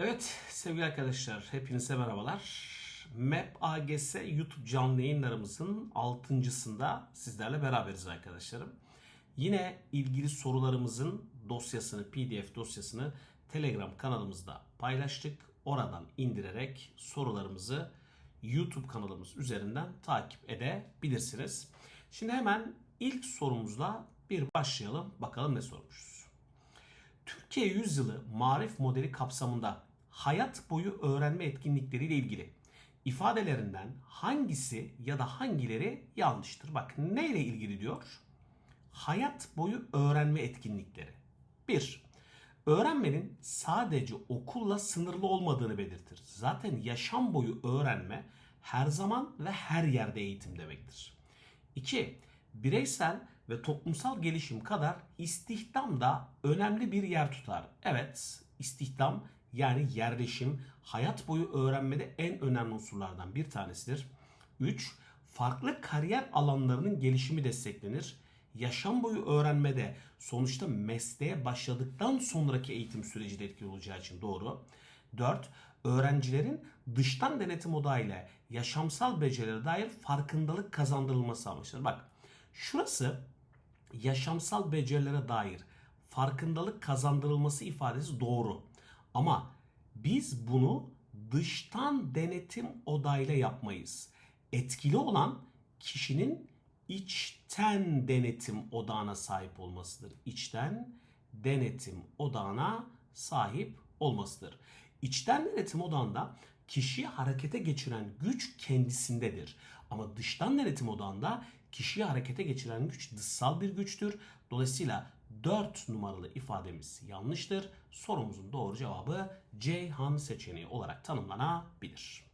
Evet sevgili arkadaşlar hepinize merhabalar. MAP AGS YouTube canlı yayınlarımızın altıncısında sizlerle beraberiz arkadaşlarım. Yine ilgili sorularımızın dosyasını, PDF dosyasını Telegram kanalımızda paylaştık. Oradan indirerek sorularımızı YouTube kanalımız üzerinden takip edebilirsiniz. Şimdi hemen ilk sorumuzla bir başlayalım. Bakalım ne sormuşuz. Türkiye Yüzyılı Marif Modeli kapsamında hayat boyu öğrenme etkinlikleriyle ilgili ifadelerinden hangisi ya da hangileri yanlıştır? Bak neyle ilgili diyor? Hayat boyu öğrenme etkinlikleri. 1. Öğrenmenin sadece okulla sınırlı olmadığını belirtir. Zaten yaşam boyu öğrenme her zaman ve her yerde eğitim demektir. 2. Bireysel ve toplumsal gelişim kadar istihdam da önemli bir yer tutar. Evet, istihdam yani yerleşim hayat boyu öğrenmede en önemli unsurlardan bir tanesidir. 3. Farklı kariyer alanlarının gelişimi desteklenir. Yaşam boyu öğrenmede sonuçta mesleğe başladıktan sonraki eğitim süreci de etkili olacağı için doğru. 4. Öğrencilerin dıştan denetim odağıyla yaşamsal becerilere dair farkındalık kazandırılması amaçlanır. Bak şurası yaşamsal becerilere dair farkındalık kazandırılması ifadesi doğru. Ama biz bunu dıştan denetim odağıyla yapmayız. Etkili olan kişinin içten denetim odağına sahip olmasıdır. İçten denetim odağına sahip olmasıdır. İçten denetim odağında kişiyi harekete geçiren güç kendisindedir. Ama dıştan denetim odağında kişiyi harekete geçiren güç dışsal bir güçtür. Dolayısıyla 4 numaralı ifademiz yanlıştır. Sorumuzun doğru cevabı Ceyhan seçeneği olarak tanımlanabilir.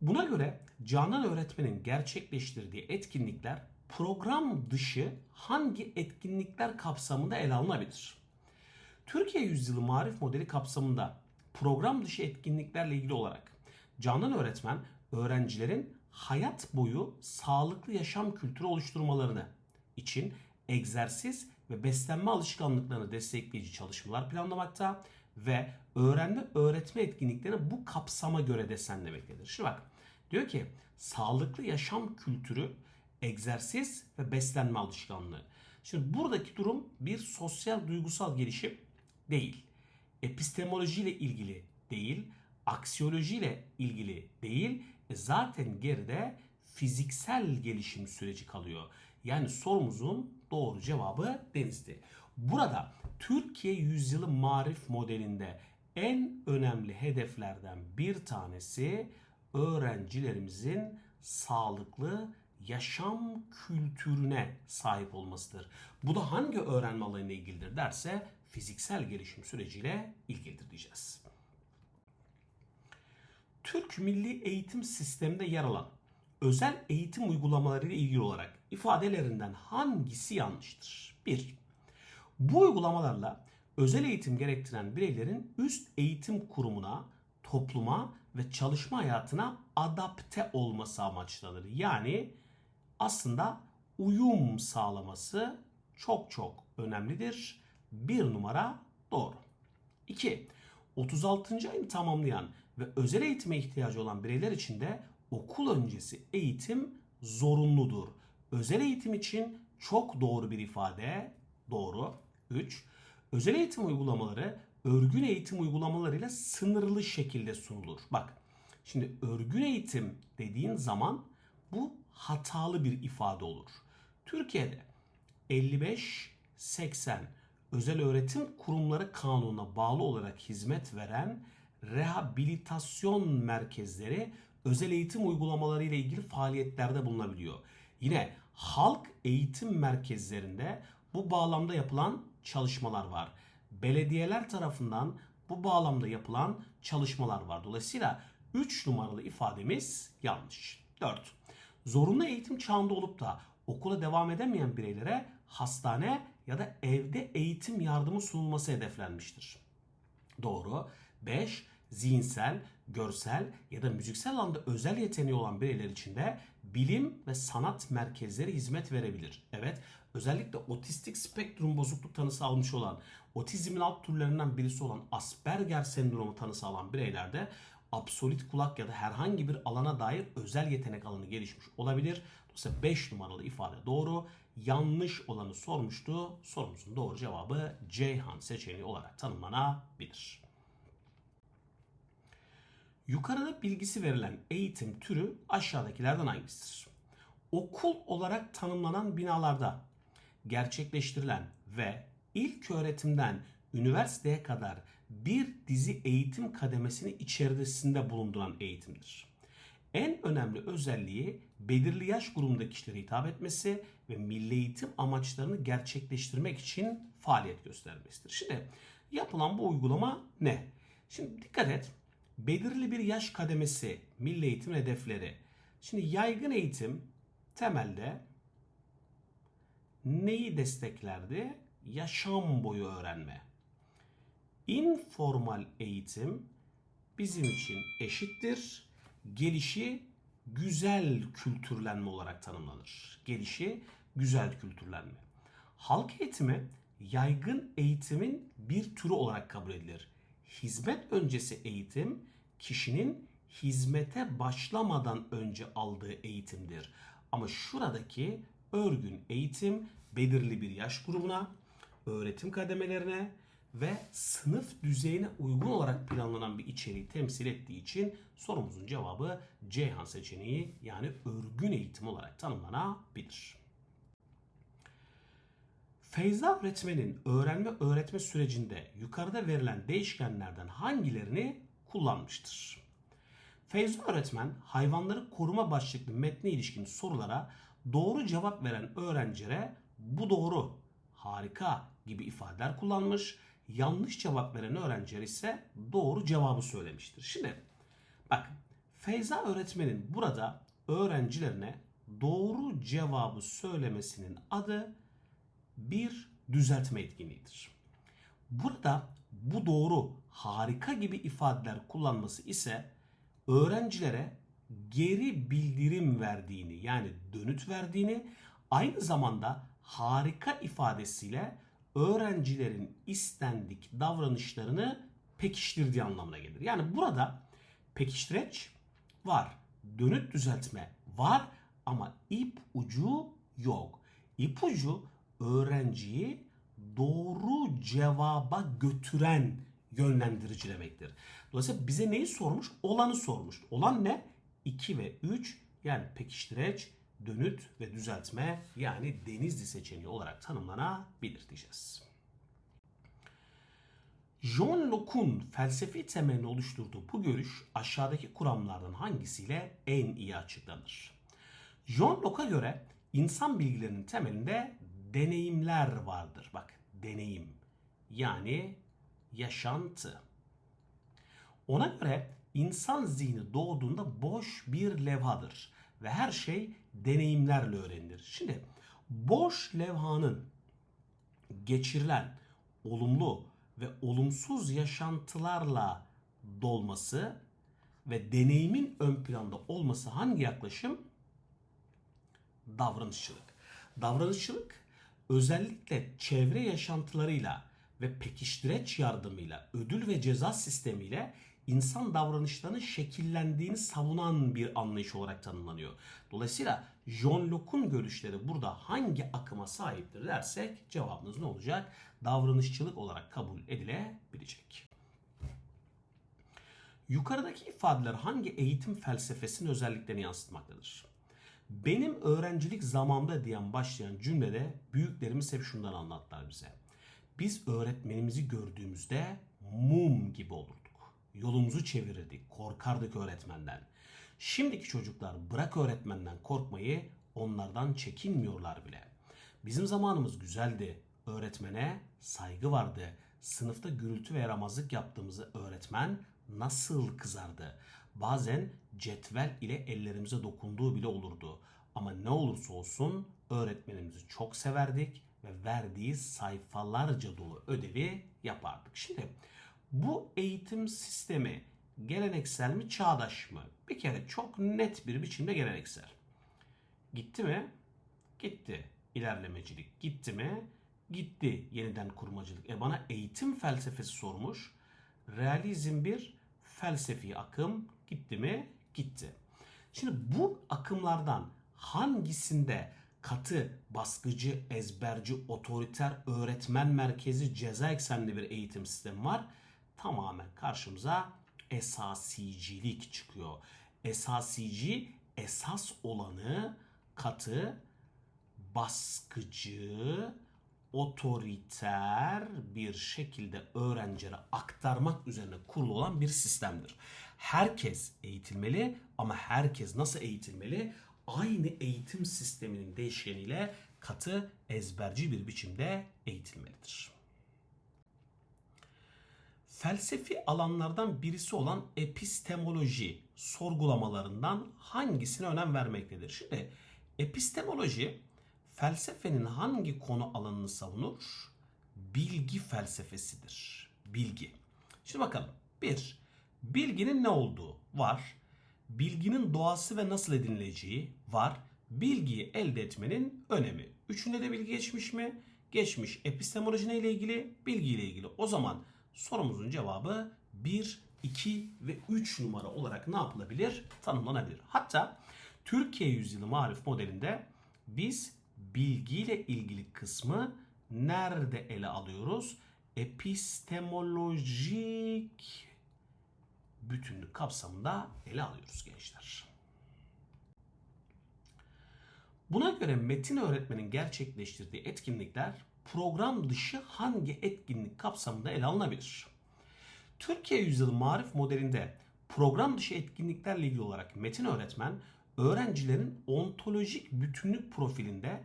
Buna göre Canan öğretmenin gerçekleştirdiği etkinlikler program dışı hangi etkinlikler kapsamında ele alınabilir? Türkiye Yüzyılı Marif Modeli kapsamında program dışı etkinliklerle ilgili olarak Canan öğretmen öğrencilerin hayat boyu sağlıklı yaşam kültürü oluşturmalarını için egzersiz ve beslenme alışkanlıklarını destekleyici çalışmalar planlamakta ve öğrenme öğretme etkinliklerini bu kapsama göre desenlemektedir. Şimdi bak diyor ki sağlıklı yaşam kültürü, egzersiz ve beslenme alışkanlığı. Şimdi buradaki durum bir sosyal duygusal gelişim değil. Epistemoloji ile ilgili değil, aksiyoloji ile ilgili değil, zaten geride fiziksel gelişim süreci kalıyor. Yani sorumuzun doğru cevabı denizdi. Burada Türkiye Yüzyılı Marif modelinde en önemli hedeflerden bir tanesi öğrencilerimizin sağlıklı yaşam kültürüne sahip olmasıdır. Bu da hangi öğrenme alanıyla ilgilidir derse fiziksel gelişim süreciyle ilgilidir diyeceğiz. Türk Milli Eğitim Sistemi'nde yer alan özel eğitim uygulamaları ile ilgili olarak ifadelerinden hangisi yanlıştır? 1. Bu uygulamalarla özel eğitim gerektiren bireylerin üst eğitim kurumuna, topluma ve çalışma hayatına adapte olması amaçlanır. Yani aslında uyum sağlaması çok çok önemlidir. Bir numara doğru. 2. 36. ayını tamamlayan ve özel eğitime ihtiyacı olan bireyler için de okul öncesi eğitim zorunludur. Özel eğitim için çok doğru bir ifade. Doğru. 3. Özel eğitim uygulamaları örgün eğitim uygulamalarıyla sınırlı şekilde sunulur. Bak şimdi örgün eğitim dediğin zaman bu hatalı bir ifade olur. Türkiye'de 55-80 özel öğretim kurumları kanununa bağlı olarak hizmet veren rehabilitasyon merkezleri özel eğitim uygulamaları ile ilgili faaliyetlerde bulunabiliyor. Yine halk eğitim merkezlerinde bu bağlamda yapılan çalışmalar var. Belediyeler tarafından bu bağlamda yapılan çalışmalar var. Dolayısıyla 3 numaralı ifademiz yanlış. 4. Zorunlu eğitim çağında olup da okula devam edemeyen bireylere hastane ya da evde eğitim yardımı sunulması hedeflenmiştir. Doğru. 5 zihinsel, görsel ya da müziksel alanda özel yeteneği olan bireyler için de bilim ve sanat merkezleri hizmet verebilir. Evet, özellikle otistik spektrum bozukluk tanısı almış olan, otizmin alt türlerinden birisi olan Asperger sendromu tanısı alan bireylerde absolut kulak ya da herhangi bir alana dair özel yetenek alanı gelişmiş olabilir. Dolayısıyla 5 numaralı ifade doğru. Yanlış olanı sormuştu. Sorumuzun doğru cevabı Ceyhan seçeneği olarak tanımlanabilir. Yukarıda bilgisi verilen eğitim türü aşağıdakilerden hangisidir? Okul olarak tanımlanan binalarda gerçekleştirilen ve ilk öğretimden üniversiteye kadar bir dizi eğitim kademesini içerisinde bulunduran eğitimdir. En önemli özelliği belirli yaş grubundaki kişilere hitap etmesi ve milli eğitim amaçlarını gerçekleştirmek için faaliyet göstermesidir. Şimdi yapılan bu uygulama ne? Şimdi dikkat et. Belirli bir yaş kademesi, milli eğitim hedefleri. Şimdi yaygın eğitim temelde neyi desteklerdi? Yaşam boyu öğrenme. Informal eğitim bizim için eşittir. Gelişi güzel kültürlenme olarak tanımlanır. Gelişi güzel kültürlenme. Halk eğitimi yaygın eğitimin bir türü olarak kabul edilir. Hizmet öncesi eğitim kişinin hizmete başlamadan önce aldığı eğitimdir. Ama şuradaki örgün eğitim belirli bir yaş grubuna, öğretim kademelerine ve sınıf düzeyine uygun olarak planlanan bir içeriği temsil ettiği için sorumuzun cevabı Ceyhan seçeneği yani örgün eğitim olarak tanımlanabilir. Feyza öğretmenin öğrenme öğretme sürecinde yukarıda verilen değişkenlerden hangilerini kullanmıştır? Feyza öğretmen hayvanları koruma başlıklı metne ilişkin sorulara doğru cevap veren öğrencilere bu doğru, harika gibi ifadeler kullanmış. Yanlış cevap veren öğrenciler ise doğru cevabı söylemiştir. Şimdi bak Feyza öğretmenin burada öğrencilerine doğru cevabı söylemesinin adı bir düzeltme etkinliğidir. Burada bu doğru, harika gibi ifadeler kullanması ise öğrencilere geri bildirim verdiğini yani dönüt verdiğini aynı zamanda harika ifadesiyle öğrencilerin istendik davranışlarını pekiştirdiği anlamına gelir. Yani burada pekiştireç var, dönüt düzeltme var ama ip ucu yok. İpucu öğrenciyi doğru cevaba götüren yönlendirici demektir. Dolayısıyla bize neyi sormuş? Olanı sormuş. Olan ne? 2 ve 3 yani pekiştireç, dönüt ve düzeltme yani denizli seçeneği olarak tanımlanabilir diyeceğiz. John Locke'un felsefi temelini oluşturduğu bu görüş aşağıdaki kuramlardan hangisiyle en iyi açıklanır? John Locke'a göre insan bilgilerinin temelinde deneyimler vardır. Bak deneyim yani yaşantı. Ona göre insan zihni doğduğunda boş bir levhadır ve her şey deneyimlerle öğrenilir. Şimdi boş levhanın geçirilen olumlu ve olumsuz yaşantılarla dolması ve deneyimin ön planda olması hangi yaklaşım? Davranışçılık. Davranışçılık özellikle çevre yaşantılarıyla ve pekiştireç yardımıyla, ödül ve ceza sistemiyle insan davranışlarının şekillendiğini savunan bir anlayış olarak tanımlanıyor. Dolayısıyla John Locke'un görüşleri burada hangi akıma sahiptir dersek cevabımız ne olacak? Davranışçılık olarak kabul edilebilecek. Yukarıdaki ifadeler hangi eğitim felsefesinin özelliklerini yansıtmaktadır? Benim öğrencilik zamanımda diyen başlayan cümlede büyüklerimiz hep şundan anlattılar bize. Biz öğretmenimizi gördüğümüzde mum gibi olurduk. Yolumuzu çevirirdik, korkardık öğretmenden. Şimdiki çocuklar bırak öğretmenden korkmayı, onlardan çekinmiyorlar bile. Bizim zamanımız güzeldi. Öğretmene saygı vardı. Sınıfta gürültü ve yaramazlık yaptığımızı öğretmen nasıl kızardı. Bazen cetvel ile ellerimize dokunduğu bile olurdu. Ama ne olursa olsun öğretmenimizi çok severdik ve verdiği sayfalarca dolu ödevi yapardık. Şimdi bu eğitim sistemi geleneksel mi çağdaş mı? Bir kere çok net bir biçimde geleneksel. Gitti mi? Gitti. ilerlemecilik gitti mi? Gitti yeniden kurmacılık. E bana eğitim felsefesi sormuş. Realizm bir felsefi akım gitti mi? Gitti. Şimdi bu akımlardan hangisinde katı, baskıcı, ezberci, otoriter, öğretmen merkezi, ceza eksenli bir eğitim sistemi var? Tamamen karşımıza esasicilik çıkıyor. Esasici esas olanı katı, baskıcı, otoriter bir şekilde öğrencilere aktarmak üzerine kurulu olan bir sistemdir. Herkes eğitilmeli ama herkes nasıl eğitilmeli? Aynı eğitim sisteminin değişkeniyle katı ezberci bir biçimde eğitilmelidir. Felsefi alanlardan birisi olan epistemoloji sorgulamalarından hangisine önem vermektedir? Şimdi epistemoloji felsefenin hangi konu alanını savunur? Bilgi felsefesidir. Bilgi. Şimdi bakalım. Bir, bilginin ne olduğu var. Bilginin doğası ve nasıl edinileceği var. Bilgiyi elde etmenin önemi. Üçünde de bilgi geçmiş mi? Geçmiş. Epistemoloji ile ilgili? Bilgi ile ilgili. O zaman sorumuzun cevabı 1, 2 ve 3 numara olarak ne yapılabilir? Tanımlanabilir. Hatta Türkiye Yüzyılı Marif modelinde biz bilgiyle ilgili kısmı nerede ele alıyoruz? Epistemolojik bütünlük kapsamında ele alıyoruz gençler. Buna göre metin öğretmenin gerçekleştirdiği etkinlikler program dışı hangi etkinlik kapsamında ele alınabilir? Türkiye Yüzyılı Marif modelinde program dışı etkinliklerle ilgili olarak metin öğretmen öğrencilerin ontolojik bütünlük profilinde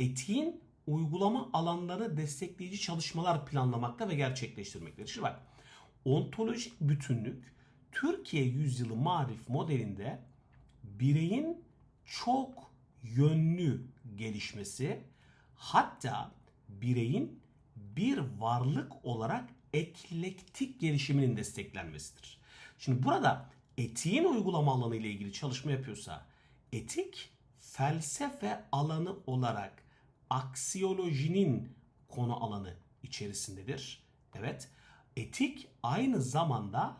etiğin uygulama alanlarını destekleyici çalışmalar planlamakta ve gerçekleştirmektedir. Şimdi bak ontolojik bütünlük Türkiye Yüzyılı Marif modelinde bireyin çok yönlü gelişmesi hatta bireyin bir varlık olarak eklektik gelişiminin desteklenmesidir. Şimdi burada etiğin uygulama alanı ile ilgili çalışma yapıyorsa etik felsefe alanı olarak aksiyolojinin konu alanı içerisindedir. Evet, etik aynı zamanda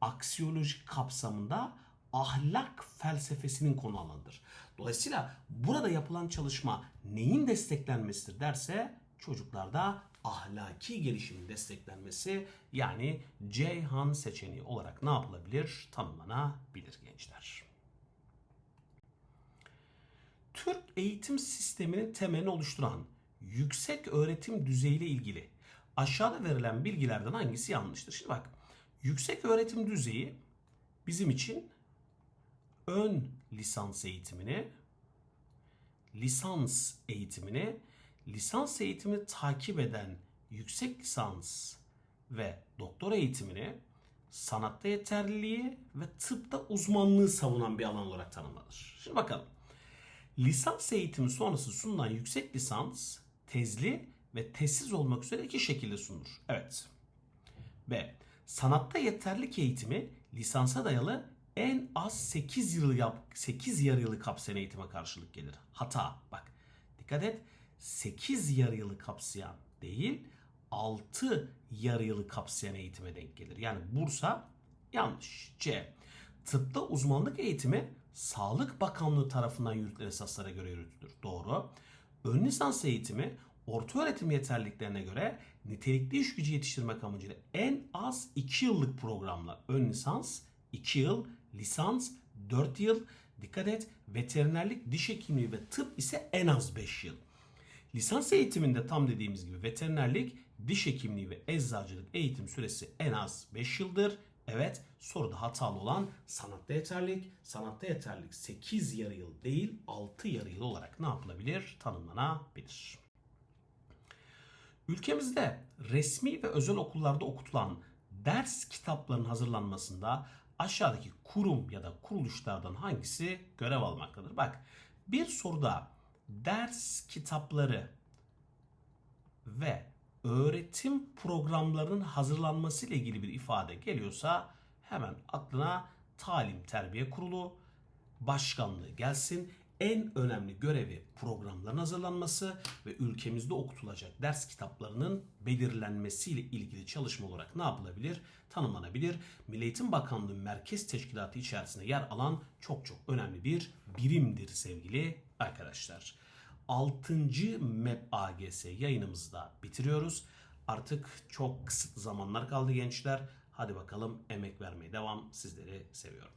aksiyolojik kapsamında ahlak felsefesinin konu alanıdır. Dolayısıyla burada yapılan çalışma neyin desteklenmesidir derse çocuklarda ahlaki gelişimin desteklenmesi yani Ceyhan seçeneği olarak ne yapılabilir? Tanımlanabilir gençler. Türk eğitim sisteminin temelini oluşturan yüksek öğretim düzeyiyle ilgili aşağıda verilen bilgilerden hangisi yanlıştır? Şimdi bak yüksek öğretim düzeyi bizim için ön lisans eğitimini, lisans eğitimini, lisans eğitimini takip eden yüksek lisans ve doktora eğitimini sanatta yeterliliği ve tıpta uzmanlığı savunan bir alan olarak tanımlanır. Şimdi bakalım. Lisans eğitimi sonrası sunulan yüksek lisans tezli ve tezsiz olmak üzere iki şekilde sunulur. Evet. B. Sanatta yeterlik eğitimi lisansa dayalı en az 8 yıl yap 8 yarı yılı kapsayan eğitime karşılık gelir. Hata. Bak. Dikkat et. 8 yarı yılı kapsayan değil 6 yarı yılı kapsayan eğitime denk gelir. Yani Bursa yanlış. C. Tıpta uzmanlık eğitimi Sağlık Bakanlığı tarafından yürütülen esaslara göre yürütülür. Doğru. Ön lisans eğitimi orta öğretim yeterliliklerine göre nitelikli iş gücü yetiştirmek amacıyla en az 2 yıllık programla ön lisans 2 yıl, lisans 4 yıl, dikkat et veterinerlik, diş hekimliği ve tıp ise en az 5 yıl. Lisans eğitiminde tam dediğimiz gibi veterinerlik, diş hekimliği ve eczacılık eğitim süresi en az 5 yıldır. Evet soruda hatalı olan sanatta yeterlik. Sanatta yeterlik 8 yarı yıl değil 6 yarı yıl olarak ne yapılabilir? Tanımlanabilir. Ülkemizde resmi ve özel okullarda okutulan ders kitaplarının hazırlanmasında aşağıdaki kurum ya da kuruluşlardan hangisi görev almaktadır? Bak bir soruda ders kitapları ve öğretim programlarının hazırlanması ile ilgili bir ifade geliyorsa hemen aklına talim terbiye kurulu başkanlığı gelsin. en önemli görevi programların hazırlanması ve ülkemizde okutulacak ders kitaplarının belirlenmesiyle ilgili çalışma olarak ne yapılabilir? Tanımlanabilir. Milli Eğitim Bakanlığı Merkez Teşkilatı içerisinde yer alan çok çok önemli bir birimdir sevgili arkadaşlar. 6. MEP AGS yayınımızı da bitiriyoruz. Artık çok kısıtlı zamanlar kaldı gençler. Hadi bakalım emek vermeye devam. Sizleri seviyorum.